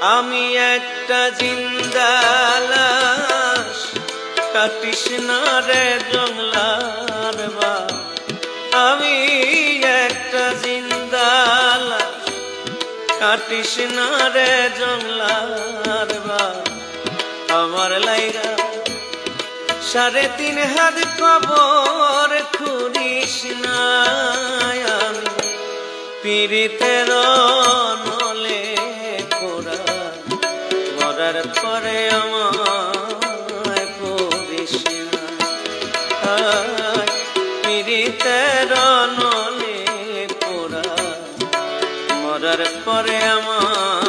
আমি একটা জিন্দালাস কাটিস না রে জংলার বা আমি একটা জিন্দালাস কাটিস না রে জংলার বা আমার লাইগা সাড়ে তিন হাত কবর খুরিস না আমি। পীড়িতের নলে মরার পরে না আয় পীড়িতের নলে পোড়া। মরার পরে আমার